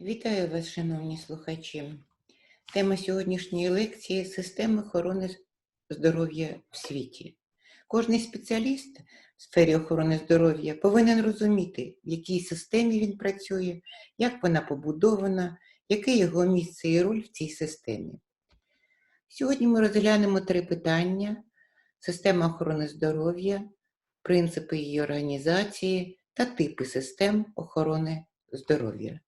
Вітаю вас, шановні слухачі. Тема сьогоднішньої лекції системи охорони здоров'я в світі. Кожний спеціаліст в сфері охорони здоров'я повинен розуміти, в якій системі він працює, як вона побудована, яке його місце і роль в цій системі. Сьогодні ми розглянемо три питання: система охорони здоров'я, принципи її організації та типи систем охорони здоров'я.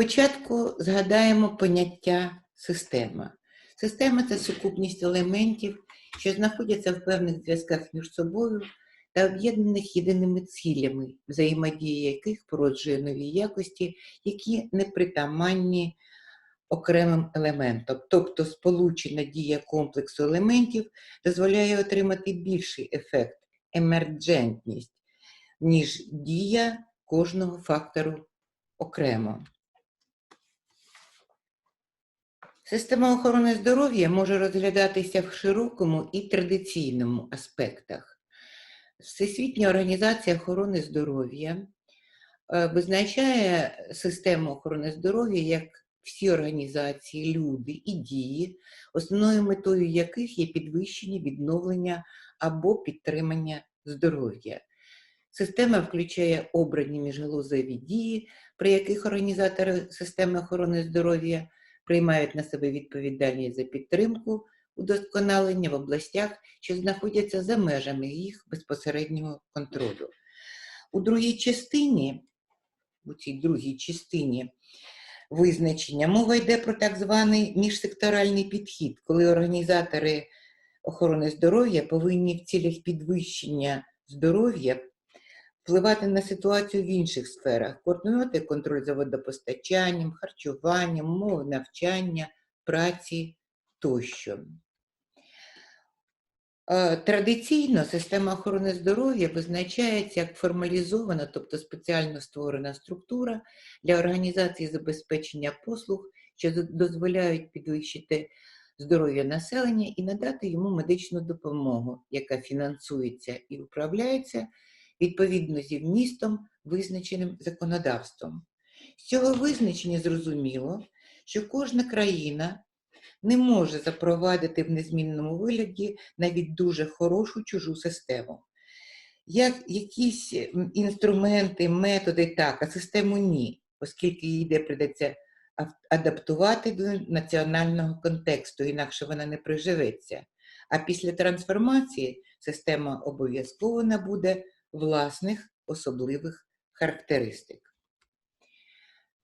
Спочатку згадаємо поняття система. Система це сукупність елементів, що знаходяться в певних зв'язках між собою та об'єднаних єдиними цілями, взаємодія яких породжує нові якості, які не притаманні окремим елементам. Тобто сполучена дія комплексу елементів дозволяє отримати більший ефект, емерджентність, ніж дія кожного фактору окремо. Система охорони здоров'я може розглядатися в широкому і традиційному аспектах. Всесвітня організація охорони здоров'я е, визначає систему охорони здоров'я як всі організації, люди і дії, основною метою яких є підвищення, відновлення або підтримання здоров'я. Система включає обрані міжгалузеві дії, при яких організатори системи охорони здоров'я приймають на себе відповідальність за підтримку, удосконалення в областях, що знаходяться за межами їх безпосереднього контролю. У другій частині, у цій другій частині визначення, мова йде про так званий міжсекторальний підхід, коли організатори охорони здоров'я повинні в цілях підвищення здоров'я впливати на ситуацію в інших сферах, координувати контроль за водопостачанням, харчуванням, мови навчання, праці тощо. Е, Традиційно система охорони здоров'я визначається як формалізована, тобто спеціально створена структура для організації забезпечення послуг, що дозволяють підвищити здоров'я населення і надати йому медичну допомогу, яка фінансується і управляється відповідно зі вмістом, визначеним законодавством. З цього визначення зрозуміло, що кожна країна не може запровадити в незмінному вигляді навіть дуже хорошу чужу систему. Як якісь інструменти, методи так, а систему ні, оскільки їй де придеться адаптувати до національного контексту, інакше вона не приживеться. А після трансформації система обов'язково набуде власних особливих характеристик.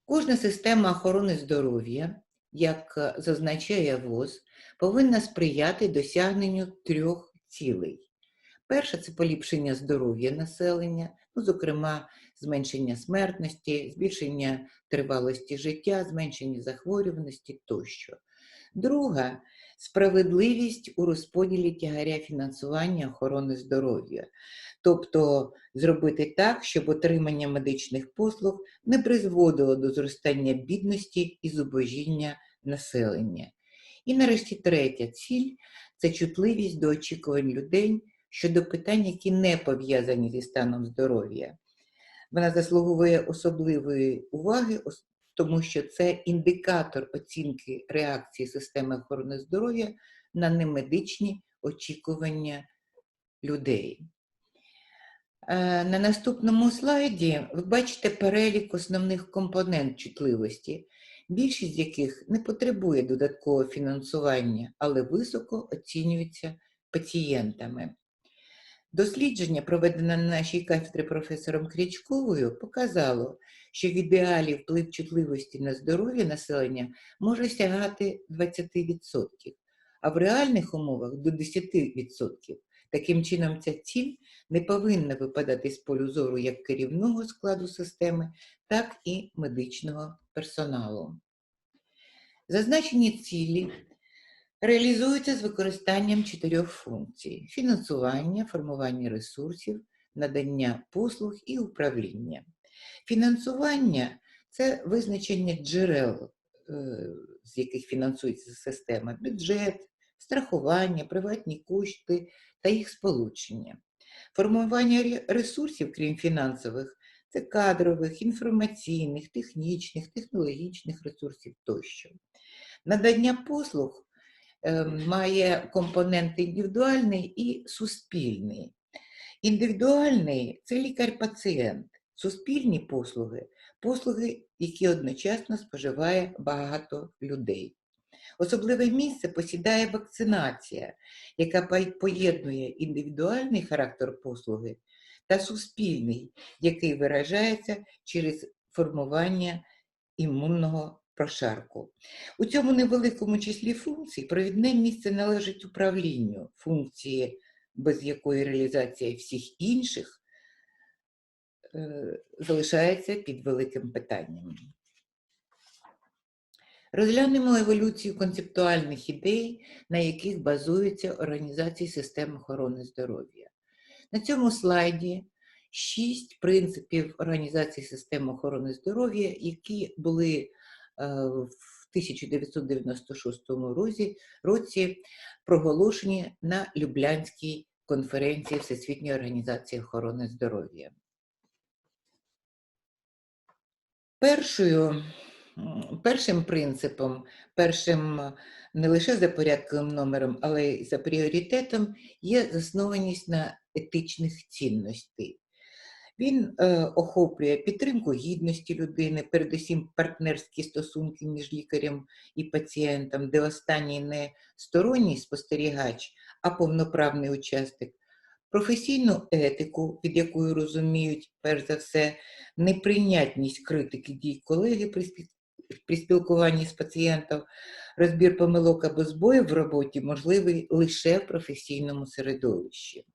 Кожна система охорони здоров'я, як зазначає ВОЗ, повинна сприяти досягненню трьох цілей. Перша це поліпшення здоров'я населення, ну, зокрема, зменшення смертності, збільшення тривалості життя, зменшення захворюваності тощо. Друга справедливість у розподілі тягаря фінансування охорони здоров'я, тобто зробити так, щоб отримання медичних послуг не призводило до зростання бідності і зубожіння населення. І нарешті третя ціль це чутливість до очікувань людей щодо питань, які не пов'язані зі станом здоров'я. Вона заслуговує особливої уваги, тому що це індикатор оцінки реакції системи охорони здоров'я на немедичні очікування людей. Е, на наступному слайді ви бачите перелік основних компонент чутливості, більшість з яких не потребує додаткового фінансування, але високо оцінюється пацієнтами. Дослідження, проведене на нашій кафедрі професором Крячковою, показало, що в ідеалі вплив чутливості на здоров'я населення може сягати 20%, а в реальних умовах до 10%. Таким чином, ця ціль не повинна випадати з полю зору як керівного складу системи, так і медичного персоналу. Зазначені цілі реалізуються з використанням чотирьох функцій: фінансування, формування ресурсів, надання послуг і управління. Фінансування це визначення джерел, е, з яких фінансується система, бюджет, страхування, приватні кошти та їх сполучення. Формування ресурсів, крім фінансових, це кадрових, інформаційних, технічних, технологічних ресурсів тощо. Надання послуг має компонент індивідуальний і суспільний. Індивідуальний це лікар-пацієнт, суспільні послуги послуги, які одночасно споживає багато людей. Особливе місце посідає вакцинація, яка поєднує індивідуальний характер послуги та суспільний, який виражається через формування імунного прошарку. У цьому невеликому числі функцій провідне місце належить управлінню, функції, без якої реалізація всіх інших е, залишається під великим питанням. Розглянемо еволюцію концептуальних ідей, на яких базуються організації систем охорони здоров'я. На цьому слайді шість принципів організації систем охорони здоров'я, які були в 1996 році, проголошені на Люблянській конференції Всесвітньої організації охорони здоров'я. Першою, першим принципом, першим е, не лише за порядковим номером, але й за пріоритетом є заснованість на етичних цінностей. Він е, охоплює підтримку гідності людини, передусім партнерські стосунки між лікарем і пацієнтом, де останній не сторонній спостерігач, а повноправний учасник, професійну етику, під якою розуміють, перш за все, неприйнятність критики дій колеги при при спілкуванні з пацієнтом, розбір помилок або збоїв в роботі можливий лише в професійному середовищі.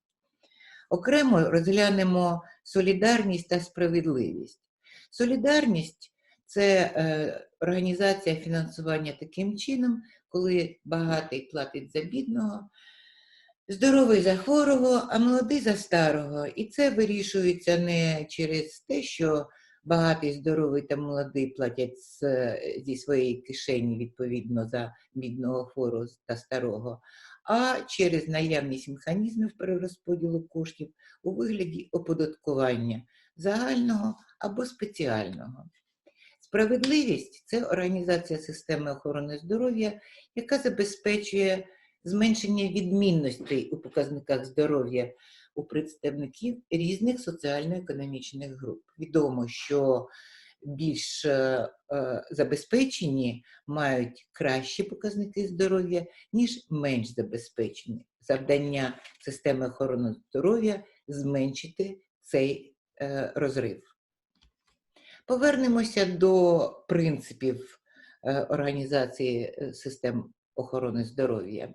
Окремо розглянемо солідарність та справедливість. Солідарність це е, організація фінансування таким чином, коли багатий платить за бідного, здоровий за хворого, а молодий за старого. І це вирішується не через те, що багатий, здоровий та молодий платять зі своєї кишені відповідно за бідного хворого та старого, а через наявність механізмів перерозподілу коштів у вигляді оподаткування загального або спеціального. Справедливість це організація системи охорони здоров'я, яка забезпечує зменшення відмінностей у показниках здоров'я у представників різних соціально-економічних груп. Відомо, що більш е, е, забезпечені мають кращі показники здоров'я, ніж менш забезпечені. Завдання системи охорони здоров'я зменшити цей е, розрив. Повернемося до принципів організації систем охорони здоров'я.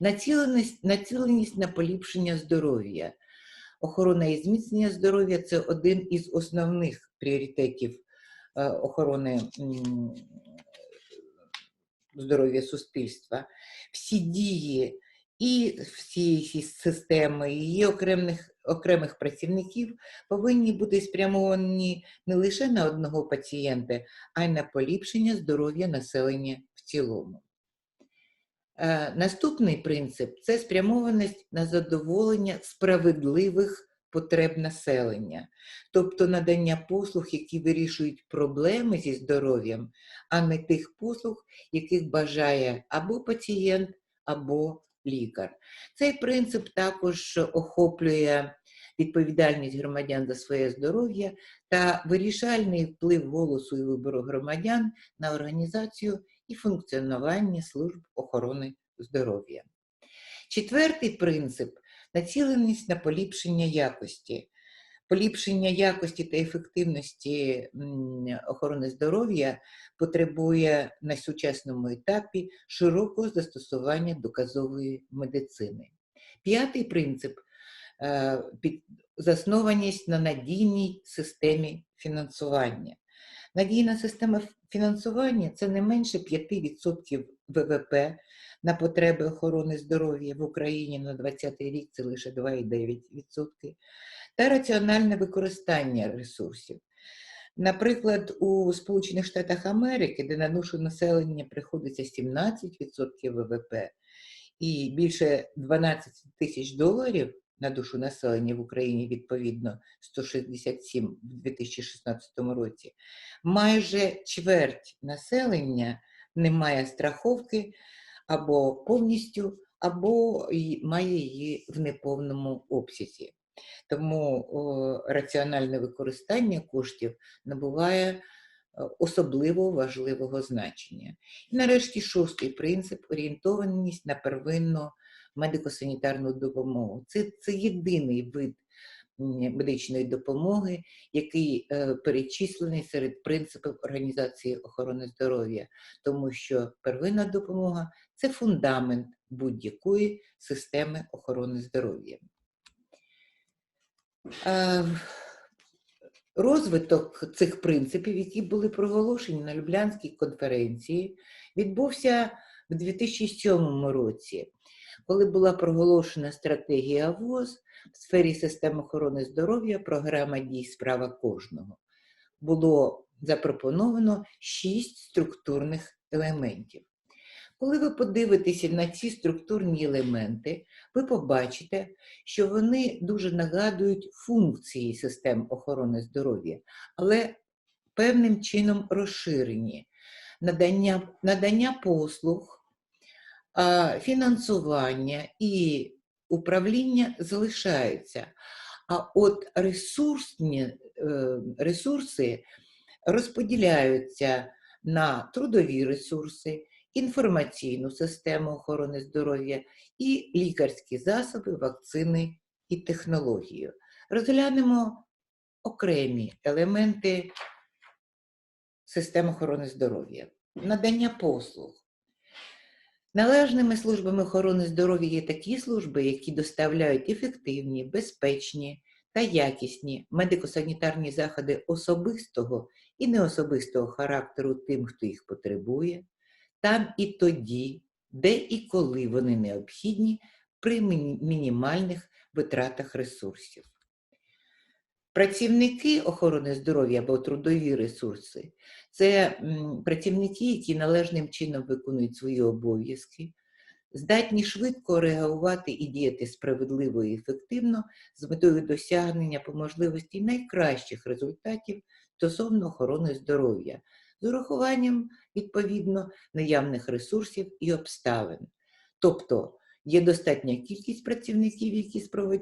Націленість, націленість на поліпшення здоров'я. Охорона і зміцнення здоров'я це один із основних пріоритетів охорони здоров'я суспільства. Всі дії і всієї системи, і її окремих, окремих працівників повинні бути спрямовані не лише на одного пацієнта, а й на поліпшення здоров'я населення в цілому. Е, Наступний принцип це спрямованість на задоволення справедливих потреб населення, тобто надання послуг, які вирішують проблеми зі здоров'ям, а не тих послуг, яких бажає або пацієнт, або лікар. Цей принцип також охоплює відповідальність громадян за своє здоров'я та вирішальний вплив голосу і вибору громадян на організацію і функціонування служб охорони здоров'я. Четвертий принцип націленість на поліпшення якості. Поліпшення якості та ефективності охорони здоров'я потребує на сучасному етапі широкого застосування доказової медицини. П'ятий принцип е, заснованість на надійній системі фінансування. Надійна система фінансування це не менше 5% ВВП на потреби охорони здоров'я в Україні на 2020 рік це лише 2,9%, та раціональне використання ресурсів. Наприклад, у Сполучених Штатах Америки, де на душу населення приходиться 17% ВВП і більше 12 тисяч доларів на душу населення в Україні відповідно 167 в 2016 році, майже чверть населення не має страховки або повністю, або має її в неповному обсязі. Тому о, раціональне використання коштів набуває е, особливо важливого значення. І нарешті шостий принцип орієнтованість на первинну медико-санітарну допомогу. Це, це єдиний вид медичної допомоги, який е, перечислений серед принципів Організації охорони здоров'я, тому що первинна допомога це фундамент будь-якої системи охорони здоров'я. Е, Розвиток цих принципів, які були проголошені на Люблянській конференції, відбувся в 2007 році, коли була проголошена стратегія ВОЗ в сфері систем охорони здоров'я, програма дій справа кожного. Було запропоновано шість структурних елементів. Коли ви подивитеся на ці структурні елементи, ви побачите, що вони дуже нагадують функції систем охорони здоров'я, але певним чином розширені. Надання, надання послуг, фінансування і управління залишаються. А от ресурсні е, ресурси розподіляються на трудові ресурси, інформаційну систему охорони здоров'я і лікарські засоби, вакцини і технологію. Розглянемо окремі елементи системи охорони здоров'я. Надання послуг. Належними службами охорони здоров'я є такі служби, які доставляють ефективні, безпечні та якісні медико-санітарні заходи особистого і неособистого характеру тим, хто їх потребує, там і тоді, де і коли вони необхідні при мінімальних витратах ресурсів. Працівники охорони здоров'я або трудові ресурси це працівники, які належним чином виконують свої обов'язки, здатні швидко реагувати і діяти справедливо і ефективно з метою досягнення по можливості найкращих результатів стосовно охорони здоров'я, з урахуванням відповідно наявних ресурсів і обставин. Тобто є достатня кількість працівників, які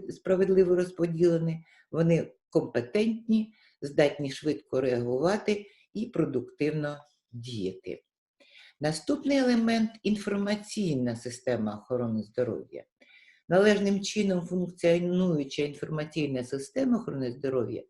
справедливо розподілені, вони компетентні, здатні швидко реагувати і продуктивно діяти. Наступний елемент інформаційна система охорони здоров'я. Належним чином функціонуюча інформаційна система охорони здоров'я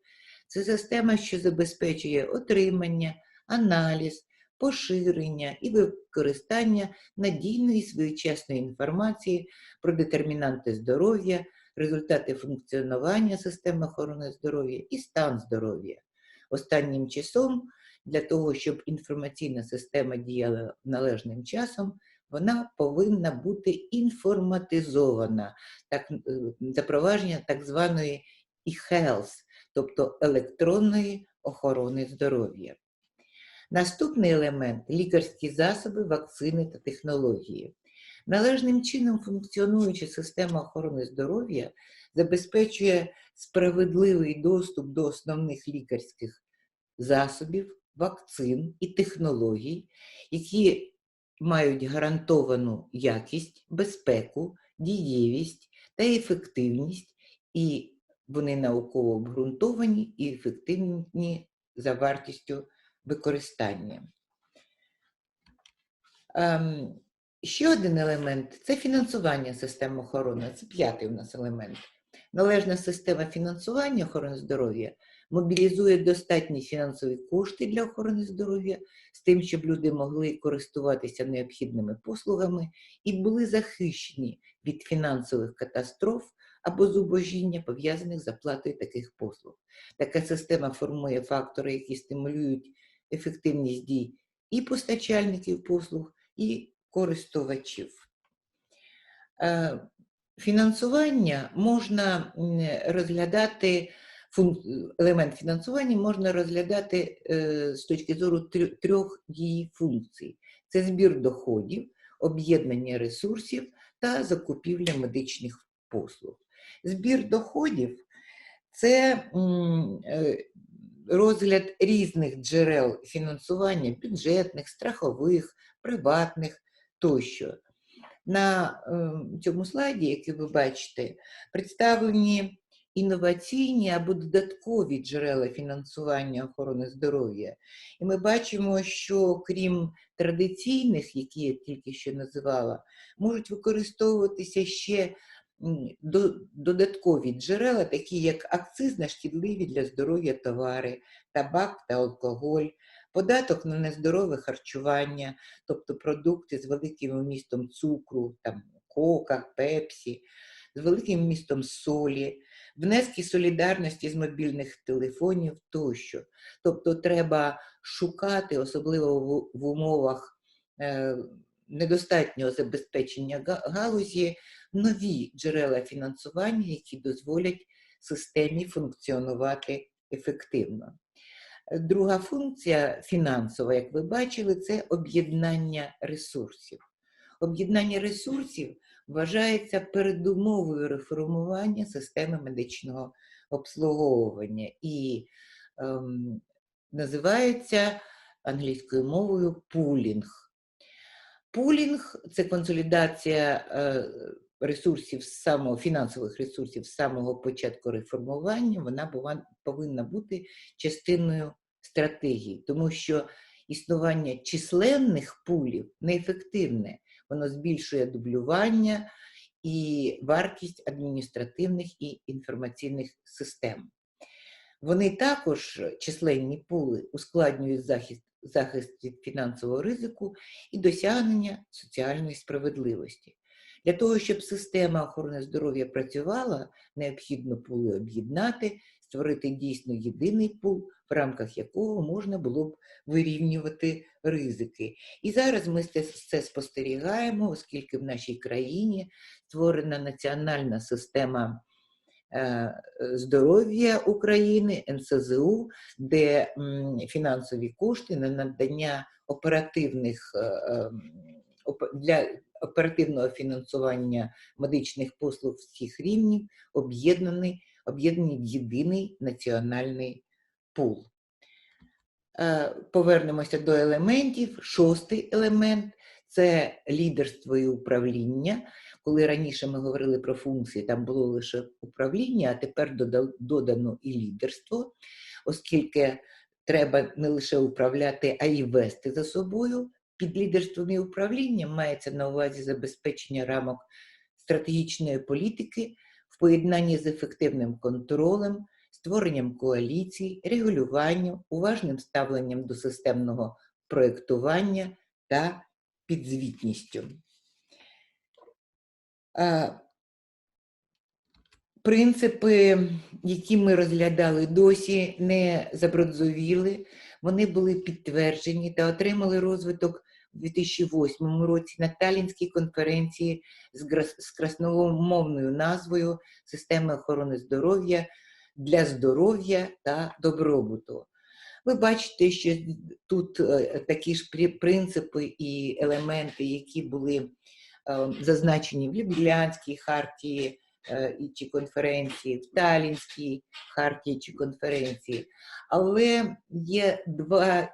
це система, що забезпечує отримання, аналіз, поширення і використання надійної своєчасної інформації про детермінанти здоров'я, результати функціонування системи охорони здоров'я і стан здоров'я. Останнім часом для того, щоб інформаційна система діяла належним часом, вона повинна бути інформатизована, так, е, запровадження так званої e-health, тобто електронної охорони здоров'я. Наступний елемент лікарські засоби, вакцини та технології. Належним чином функціонуюча система охорони здоров'я забезпечує справедливий доступ до основних лікарських засобів, вакцин і технологій, які мають гарантовану якість, безпеку, дієвість та ефективність, і вони науково обґрунтовані і ефективні за вартістю використання. Ем, Ще один елемент це фінансування системи охорони. Це п'ятий у нас елемент. Належна система фінансування охорони здоров'я мобілізує достатні фінансові кошти для охорони здоров'я з тим, щоб люди могли користуватися необхідними послугами і були захищені від фінансових катастроф або зубожіння, пов'язаних з оплатою таких послуг. Така система формує фактори, які стимулюють ефективність дій і постачальників послуг, і користувачів. Фінансування можна розглядати, елемент фінансування можна розглядати з точки зору трьох- її функцій: це збір доходів, об'єднання ресурсів та закупівля медичних послуг. Збір доходів це розгляд різних джерел фінансування бюджетних, страхових, приватних тощо. На е, цьому слайді, який ви бачите, представлені інноваційні або додаткові джерела фінансування охорони здоров'я. І ми бачимо, що крім традиційних, які я тільки що називала, можуть використовуватися ще додаткові джерела, такі як акциз на шкідливі для здоров'я товари, табак та алкоголь, податок на нездорове харчування, тобто продукти з великим вмістом цукру, там, кока, пепсі, з великим вмістом солі, внески солідарності з мобільних телефонів тощо. Тобто треба шукати, особливо в, в умовах е, недостатнього забезпечення галузі, нові джерела фінансування, які дозволять системі функціонувати ефективно. Друга функція фінансова, як ви бачили, це об'єднання ресурсів. Об'єднання ресурсів вважається передумовою реформування системи медичного обслуговування і ем, називається англійською мовою пулінг. Пулінг це консолідація е, ресурсів самого фінансових ресурсів з самого початку реформування. Вона бува- повинна бути частиною стратегії, тому що існування численних пулів неефективне. Воно збільшує дублювання і вартість адміністративних і інформаційних систем. Вони також, численні пули, ускладнюють захист, захист від фінансового ризику і досягнення соціальної справедливості. Для того, щоб система охорони здоров'я працювала, необхідно пули об'єднати, створити дійсно єдиний пул, в рамках якого можна було б вирівнювати ризики. І зараз ми це, спостерігаємо, оскільки в нашій країні створена національна система е, здоров'я України, НСЗУ, де фінансові кошти на надання оперативних е, ем, для оперативного фінансування медичних послуг всіх рівнів об'єднані, об'єднані в єдиний національний пул. Е, Повернемося до елементів. Шостий елемент це лідерство і управління. Коли раніше ми говорили про функції, там було лише управління, а тепер додано і лідерство, оскільки треба не лише управляти, а й вести за собою. Під лідерством і управлінням мається на увазі забезпечення рамок стратегічної політики в поєднанні з ефективним контролем, створенням коаліцій, регулюванням, уважним ставленням до системного проєктування та підзвітністю. Принципи, які ми розглядали досі, не забродзовіли, вони були підтверджені та отримали розвиток у 2008 році на Талінській конференції з красномовною назвою Системи охорони здоров'я для здоров'я та добробуту. Ви бачите, що тут е, такі ж принципи і елементи, які були е, зазначені в Люблянській хартії чи конференції, в Талінській хартії чи конференції. Але є два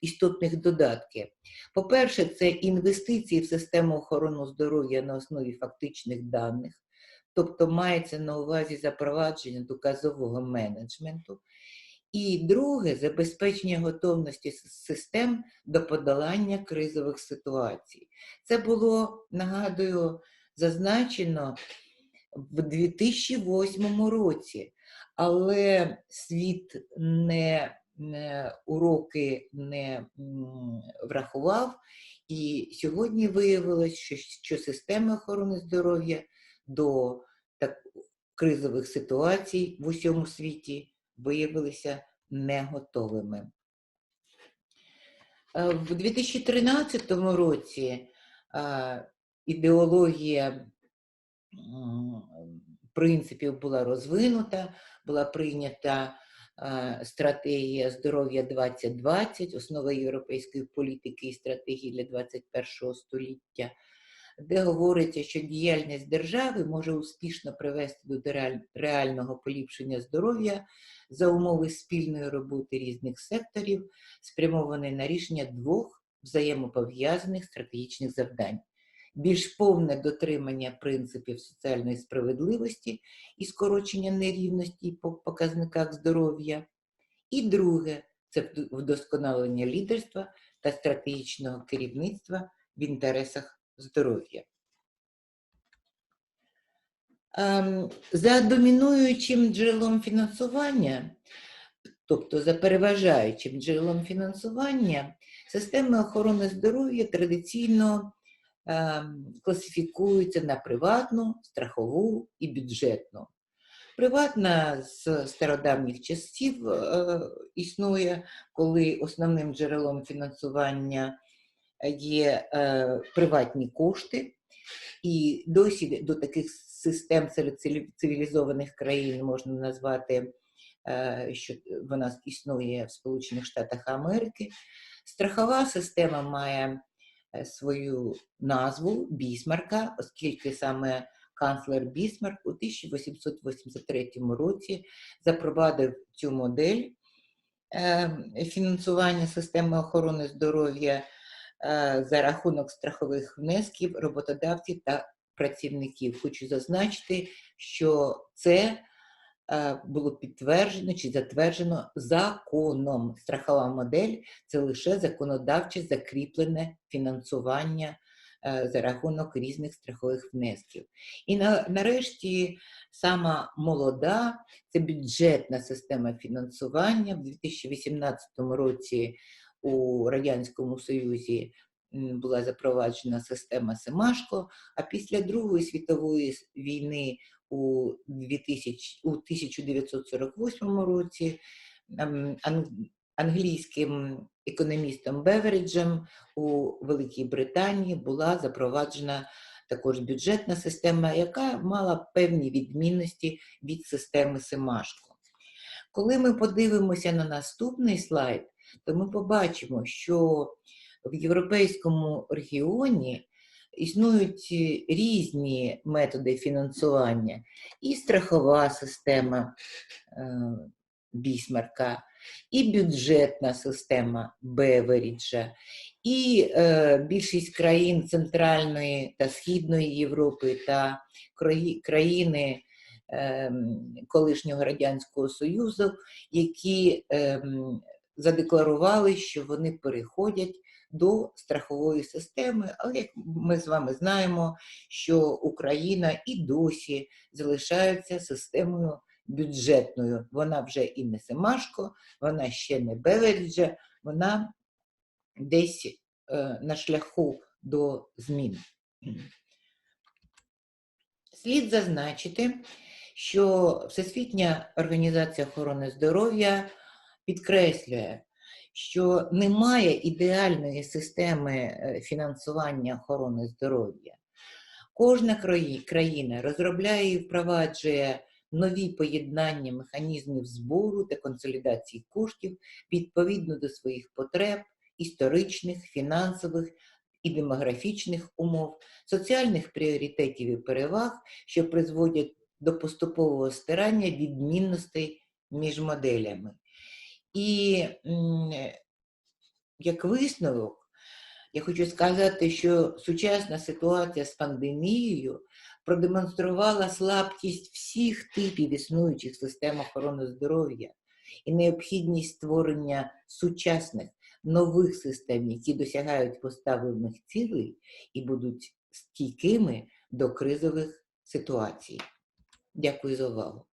істотних додатки. По-перше, це інвестиції в систему охорони здоров'я на основі фактичних даних, тобто мається на увазі запровадження доказового менеджменту. І друге забезпечення готовності систем до подолання кризових ситуацій. Це було, нагадую, зазначено в 2008 році, але світ не, уроки не врахував, і сьогодні виявилось, що, що системи охорони здоров'я до так, кризових ситуацій в усьому світі виявилися не готовими. Е, В 2013 році е, ідеологія принципів була розвинута, була прийнята стратегія здоров'я 2020, основа європейської політики і стратегії для 21 століття. де говориться, що діяльність держави може успішно привести до реального поліпшення здоров'я за умови спільної роботи різних секторів, спрямованої на рішення двох взаємопов'язаних стратегічних завдань. Більш повне дотримання принципів соціальної справедливості і скорочення нерівності по показниках здоров'я. І друге це вдосконалення лідерства та стратегічного керівництва в інтересах здоров'я. Ем, За домінуючим джерелом фінансування, тобто за переважаючим джерелом фінансування, системи охорони здоров'я традиційно класифікуються на приватну, страхову і бюджетну. Приватна з стародавніх часів е, існує, коли основним джерелом фінансування є е, приватні кошти, і досі до таких систем серед цивілізованих країн можна назвати, е, що вона існує в Сполучених Штатах Америки. Страхова система має свою назву Бісмарка, оскільки саме канцлер Бісмарк у 1883 році запровадив цю модель е, фінансування системи охорони здоров'я е, за рахунок страхових внесків роботодавців та працівників. Хочу зазначити, що це е, було підтверджено чи затверджено законом. Страхова модель це лише законодавче закріплене фінансування е, за рахунок різних страхових внесків. І на, нарешті сама молода це бюджетна система фінансування. В 2018 році у Радянському Союзі була запроваджена система Семашко, а після Другої світової війни у, 2000, у 1948 році ем, англійським економістом Беверіджем у Великій Британії була запроваджена також бюджетна система, яка мала певні відмінності від системи Семашко. Коли ми подивимося на наступний слайд, то ми побачимо, що в європейському регіоні існують е, різні методи фінансування, і страхова система е, Бісмарка, і бюджетна система Беверіджа, і е, більшість країн Центральної та Східної Європи та країни ем, колишнього Радянського Союзу, які ем, задекларували, що вони переходять до страхової системи. Але як ми з вами знаємо, що Україна і досі залишається системою бюджетною. Вона вже і не Семашко, вона ще не Беверіджа, вона десь е, на шляху до змін. Слід зазначити, що Всесвітня організація охорони здоров'я підкреслює, що немає ідеальної системи е, фінансування охорони здоров'я. Кожна країна розробляє і впроваджує нові поєднання механізмів збору та консолідації коштів відповідно до своїх потреб, історичних, фінансових і демографічних умов, соціальних пріоритетів і переваг, що призводять до поступового стирання відмінностей між моделями. І як висновок, я хочу сказати, що сучасна ситуація з пандемією продемонструвала слабкість всіх типів існуючих систем охорони здоров'я і необхідність створення сучасних нових систем, які досягають поставлених цілей і будуть стійкими до кризових ситуацій. Дякую за увагу.